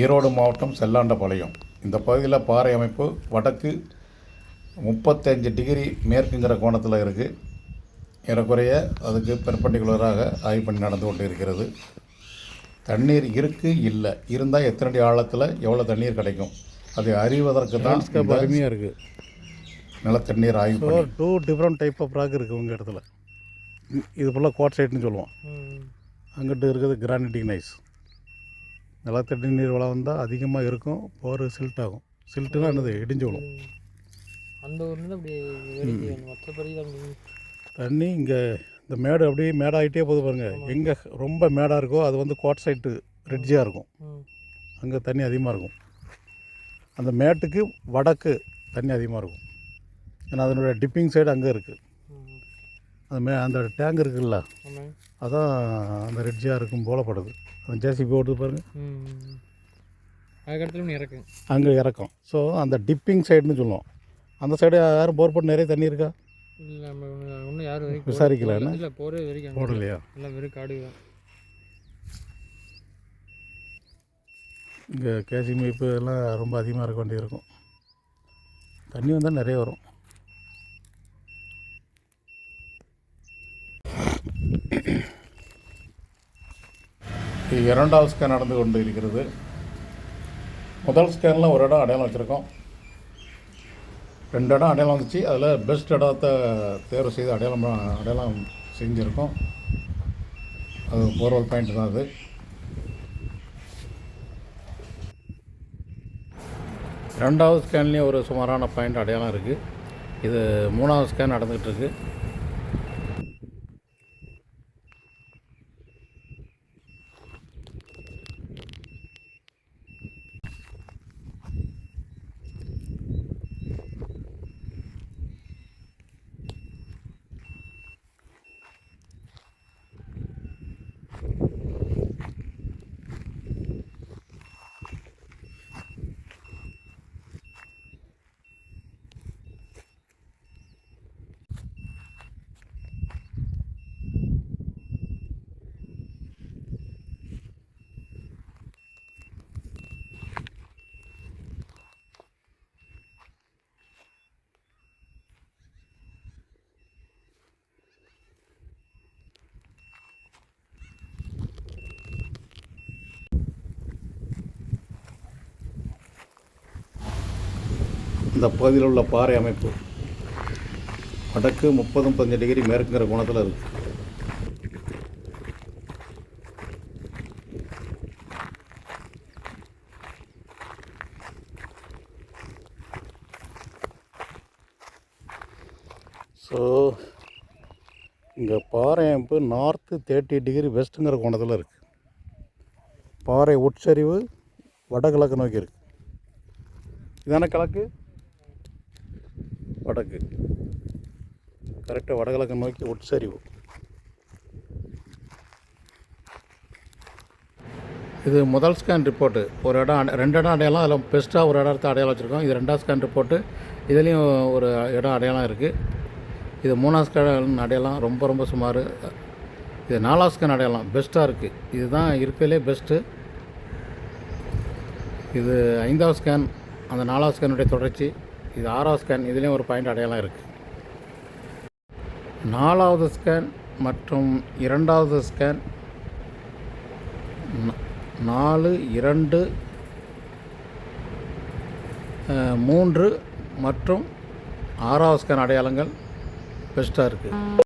ஈரோடு மாவட்டம் செல்லாண்டபாளையம். இந்த பகுதியில் பாறை அமைப்பு வடக்கு முப்பத்தஞ்சு டிகிரி மேற்குங்கிற கோணத்தில் இருக்குது ஏறக்குறைய அதுக்கு பெர்பண்டிகுலராக ஆய்வு பண்ணி நடந்து கொண்டு இருக்கிறது தண்ணீர் இருக்குது இல்லை. இருந்தால் எத்தனை அடி ஆழத்தில் எவ்வளோ தண்ணீர் கிடைக்கும்? அதை அறிவதற்கு தான் அருமையாக இருக்குது நிலத்தண்ணீர் ஆய்வு two different type of rock இருக்குது உங்கள் இடத்துல. இது ஃபுல்லாக கோட் சைட்னு சொல்லுவோம். அங்கிட்டு இருக்கிறது கிரானைட்டிக் நைஸ் நிலத்தடி நீர் வளம் வந்தால் அதிகமாக இருக்கும். போர் சில்ட் ஆகும். சில்ட்டுனா என்னது? இடிஞ்சு விழும். அந்த ஊர்லேருந்து மற்றபடி தண்ணி இங்கே இந்த மேடு அப்படியே மேடாகிட்டே போகுது பாருங்கள் எங்கே ரொம்ப மேடாக இருக்கோ அது வந்து கோட் சைட்டு ரெட்ஜியாக இருக்கும். அங்கே தண்ணி அதிகமாக இருக்கும். அந்த மேட்டுக்கு வடக்கு தண்ணி அதிகமாக இருக்கும். ஏன்னா அதனுடைய டிப்பிங் சைடு அங்கே இருக்குது அந்த மே அந்த டேங்க் இருக்குல்ல அதான் அந்த ரெட்ஜியாக இருக்கும் போலப்படுது அந்த ஜேசிபி ஓடுது பாருங்கள் ம். அதுக்கடுத்து நீ இறக்கு அங்கே இறக்கும். ஸோ அந்த டிப்பிங் சைடுன்னு சொல்லுவோம். அந்த சைடு யாரும் போர் போட்டு நிறைய தண்ணி இருக்கா? இல்லை நம்ம ஒன்றும் யாரும் வரைக்கும் விசாரிக்கல? இல்லை வரைக்கும் போடலையா? வெறும் காடு இங்கே கேசி மீப்பு எல்லாம் ரொம்ப அதிகமாக இருக்க வேண்டியிருக்கும் தண்ணி வந்தால் நிறைய வரும். இரண்டாவது ஸ்கேன் நடந்து கொண்டு இருக்கிறது. முதல் ஸ்கேனில் ஒரு இடம் அடையாளம் வச்சுருக்கோம். ரெண்டு இடம் அடையாளம் வந்துச்சு. அதில் பெஸ்ட் இடத்தை தேர்வு செய்து அடையாளம் அடையாளம் செஞ்சுருக்கோம். அது போர்வல் பாயிண்ட் தான் அது. ரெண்டாவது ஸ்கேன்லேயும் ஒரு சுமாரான பாயிண்ட் அடையாளம் இருக்குது இது மூணாவது ஸ்கேன் நடந்துகிட்டு இருக்குது இந்த பகுதியில் உள்ள பாறை அமைப்பு வடக்கு முப்பது முப்பத்தஞ்சு டிகிரி மேற்குங்கிற கோணத்தில் இருக்குது ஸோ இங்கே பாறை அமைப்பு நார்த்து தேர்ட்டி டிகிரி வெஸ்ட்டுங்கிற கோணத்தில் இருக்குது பாறை உட்சரிவு வடகிழக்கு நோக்கி இருக்குது இதான கிழக்கு வடக்கு. கரெக்டாக வடகிழக்கு நோக்கி உட்சரிவு. இது முதல் ஸ்கேன் ரிப்போர்ட்டு ஒரு இடம் ரெண்டு இடம் அடையாளம் அதில் பெஸ்ட்டாக ஒரு இடத்த அடையாளம் வச்சுருக்கோம். இது ரெண்டாவது ஸ்கேன் ரிப்போர்ட்டு இதுலேயும் ஒரு இடம் அடையாளம் இருக்குது இது மூணாவது ஸ்கேன் அடையாளம் ரொம்ப ரொம்ப சுமார். இது நாலாவது ஸ்கேன் அடையாளம் பெஸ்ட்டாக இருக்குது இதுதான் இருக்கையிலே பெஸ்ட்டு இது ஐந்தாவது ஸ்கேன் அந்த நாலாவது ஸ்கேனுடைய தொடர்ச்சி. இது ஆறாவது ஸ்கேன் இதுலேயும் ஒரு பாயிண்ட் அடையாளம் இருக்குது நாலாவது ஸ்கேன் மற்றும் இரண்டாவது ஸ்கேன் நாலு இரண்டு மூன்று மற்றும் ஆறாவது ஸ்கேன் அடையாளங்கள் பெஸ்ட்டாக இருக்குது